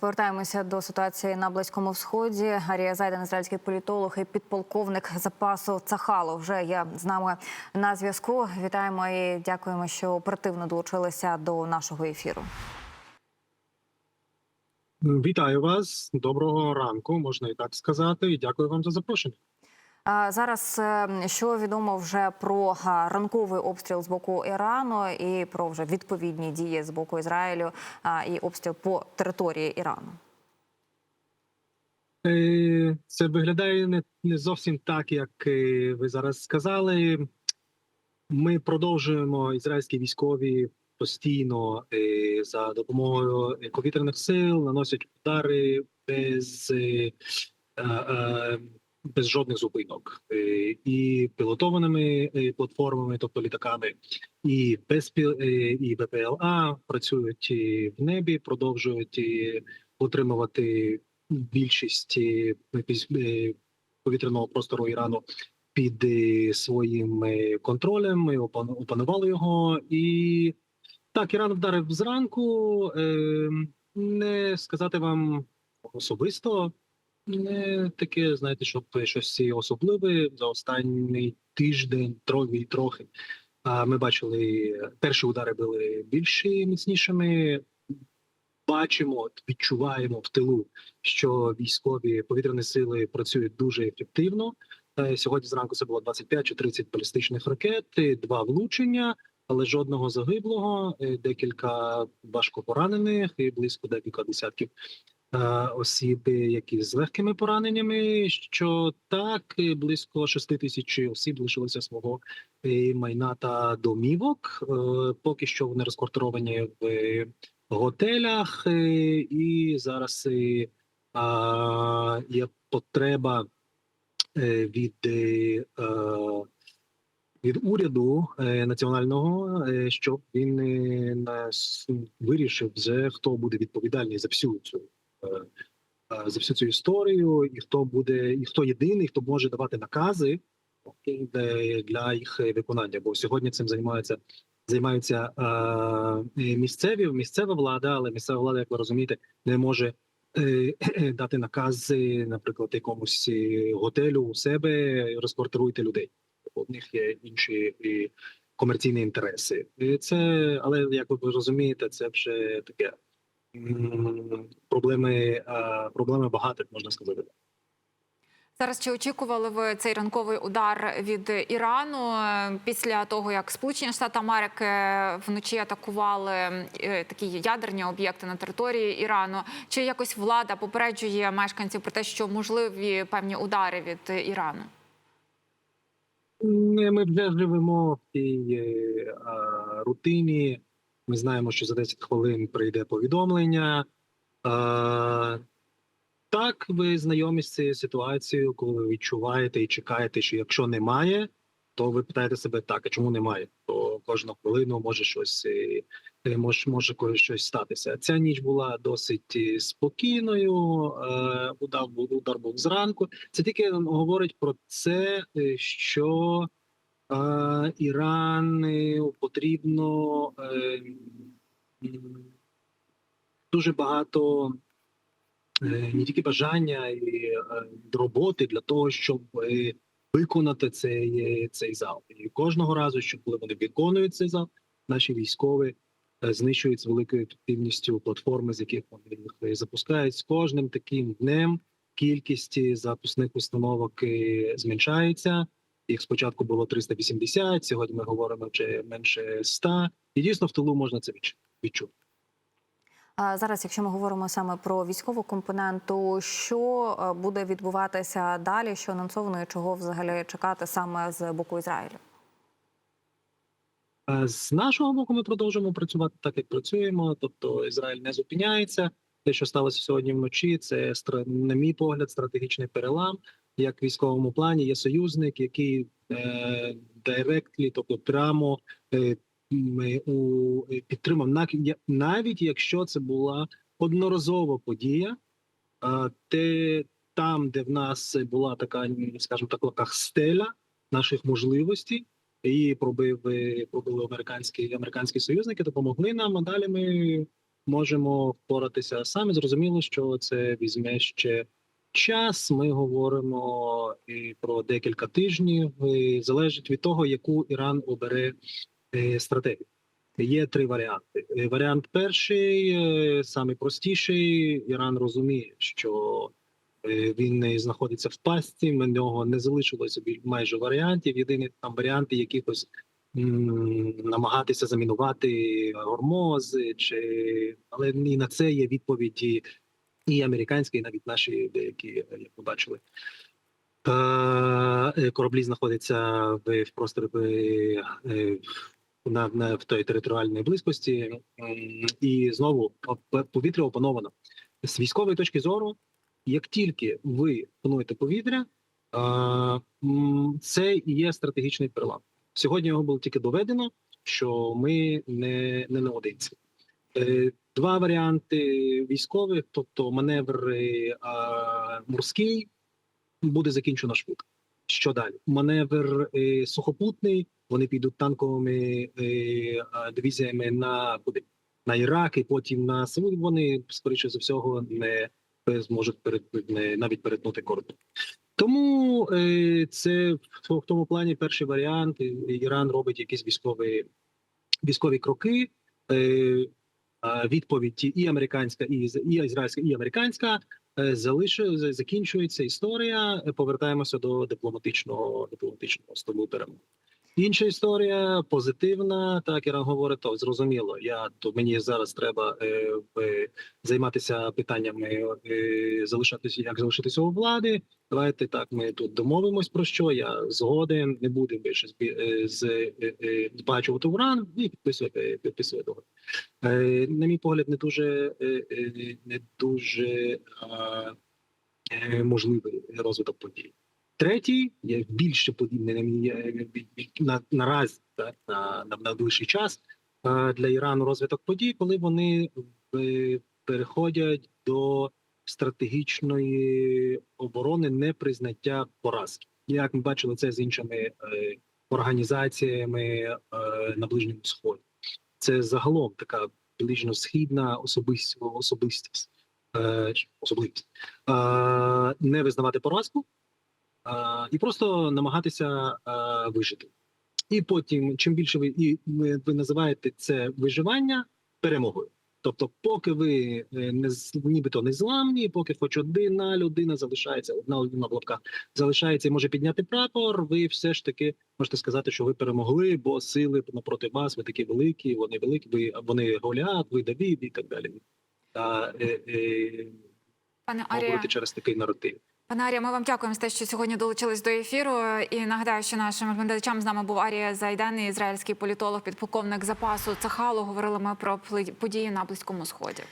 Повертаємося до ситуації на близькому сході. Арія Зайден, ізраїльський політолог і підполковник запасу Цахало вже є з нами на зв'язку. Вітаємо і дякуємо, що оперативно долучилися до нашого ефіру. Вітаю вас. Доброго ранку, можна і так сказати. І дякую вам за запрошення. Зараз е, що відомо вже про ранковий обстріл з боку Ірану і про вже відповідні дії з боку Ізраїлю і обстріл по території Ірану. Е, Це виглядає не, не зовсім так, як е, ви зараз сказали. Ми продовжуємо ізраїльські військові постійно за допомогою повітряних сил наносять удари без, без жодних зупинок Е, і пілотованими е, платформами, тобто літаками, і безпіл е, і БПЛА працюють в небі, продовжують утримувати більшість повітряного простору Ірану під своїм контролем. Ми опан- опанували його. І так, Іран вдарив зранку. Е, Не сказати вам особисто, не таке, знаєте, щоб щось особливе за останній тиждень, трохи трохи. А ми бачили, перші удари були більші, міцнішими. Бачимо, відчуваємо в тилу, що військові повітряні сили працюють дуже ефективно. Е, Сьогодні зранку це було 25 чи 30 балістичних ракет, два влучення, але жодного загиблого, е, декілька важко поранених і близько декілька десятків осіб, які з легкими пораненнями. Що так, е, близько 6 тисяч осіб лишилося свого е, майна та домівок. Е, Поки що вони розквартировані в готелях, і зараз є потреба від, від уряду національного, щоб він нас вирішив вже хто буде відповідальний за всю цю. Е, е, За всю цю історію, і хто буде, і хто єдиний, хто може давати накази е, для їх виконання. Бо сьогодні цим займаються займаються місцеві місцева влада, але місцева влада, як ви розумієте, не може дати накази, наприклад, якомусь готелю у себе розквартируйте людей. У них є інші комерційні інтереси. Це, але як ви розумієте, це вже таке проблеми, е, проблеми багато, можна сказати. Зараз чи очікували ви цей ранковий удар від Ірану е, після того, як Сполучені Штати Америки вночі атакували е, такі ядерні об'єкти на території Ірану? Чи якось влада попереджує мешканців про те, що можливі певні удари від Ірану? Ми вже живемо в тій е, рутині. Ми знаємо, що за 10 хвилин прийде повідомлення. А, так, ви знайомі з цією ситуацією, коли ви відчуваєте і чекаєте, що якщо немає, то ви питаєте себе так, а чому немає? То кожну хвилину може щось е, е, може, може щось статися. Ця ніч була досить е, спокійною. Е, удар був удар був зранку. Це тільки говорить про це, е, що Іран е, потрібно е, дуже багато е, не тільки бажання і е, роботи для того, щоб е, виконати цей, цей зал. І кожного разу, що коли вони виконують цей зал, наші військові знищують з великою ефективністю платформи, з яких вони запускають. З кожним таким днем кількість запускних установок зменшається. Їх спочатку було 380, сьогодні ми говоримо вже менше 100. І дійсно в тилу можна це відчути. А зараз, якщо ми говоримо саме про військову компоненту, що е, буде відбуватися далі, що анонсовано і чого взагалі чекати саме з боку Ізраїлю? Е, З нашого боку, ми продовжуємо працювати так, як працюємо. Тобто Ізраїль не зупиняється. Те, що сталося сьогодні вночі, це на мій погляд, стратегічний перелам. Як в військовому плані є союзник, який е, директлі, тобто прямо е, у е, підтримав навіть якщо це була одноразова подія, е, те там, де в нас була така, скажімо так, така стеля наших можливостей, її пробив е, пробили американські американські союзники, допомогли нам. А далі ми можемо впоратися самі. Зрозуміло, що це візьме ще час. Ми говоримо і про декілька тижнів. І залежить від того, яку Іран обере е, стратегію. Є три варіанти. Е, Варіант перший, е, самий простіший. Іран розуміє, що е, він знаходиться в пастці. В нього не залишилося майже варіантів. Єдині там варіанти якихось намагатися замінувати гормози, чи але і на це є відповіді і американські, і навіть наші деякі, е, як ви бачили. Е, Кораблі знаходяться в, просторі е, на, на в той територіальній близькості, і знову повітря опановано з військової точки зору. Як тільки ви пануєте повітря, це і є стратегічний перелам. Сьогодні його було тільки доведено, що ми не, не наодинці. Е, Два варіанти військових, тобто маневр морський, буде закінчено швидко. Що далі? Маневр е, сухопутний. Вони підуть танковими е, дивізіями на куди? На Ірак і потім на Сеул. Вони скоріше за всього не зможуть перед не, навіть перетнути кордон. Тому це в тому плані перший варіант. Іран робить якісь військові військові кроки. Відповідь і американська, і, і ізраїльська, і американська е, залишує закінчується історія. Повертаємося до дипломатичного дипломатичного столу перемоги. Інша історія позитивна. Так Іран говорить, то зрозуміло. Я то мені зараз треба е, в- займатися питаннями е, залишатися, як залишитися у влади. Давайте так. Ми тут домовимось про що. Я згоден, не будемо більше збі- е, е, е, уран і підписує е, підписує договір. Е, на мій погляд, не дуже е, е, не дуже е, можливий розвиток подій. Третій більше подібний на бі- на наразі так, на, на найближчий час е, для Ірану розвиток подій, коли вони е, переходять до стратегічної оборони непризнаття поразки. Як ми бачили це з іншими е, організаціями на ближньому сході це загалом така ближньо-східна особистість, особистість, особливість не визнавати поразку і просто намагатися вижити. І потім, чим більше ви і ви, ви називаєте це виживання перемогою. Тобто, поки ви е, не нібито не зламні, поки хоч одна людина залишається, одна людина в лапках залишається і може підняти прапор, ви все ж таки можете сказати, що ви перемогли, бо сили напроти вас, ви такі великі, вони великі, ви вони Голіат, ви Давід і так далі. Та, е, е, Пане Арія, через такий наратив. Пане Арія, ми вам дякуємо за те, що сьогодні долучились до ефіру. І нагадаю, що нашим глядачам з нами був Арія Зайден, ізраїльський політолог, підполковник запасу Цахалу. Говорили ми про події на близькому сході.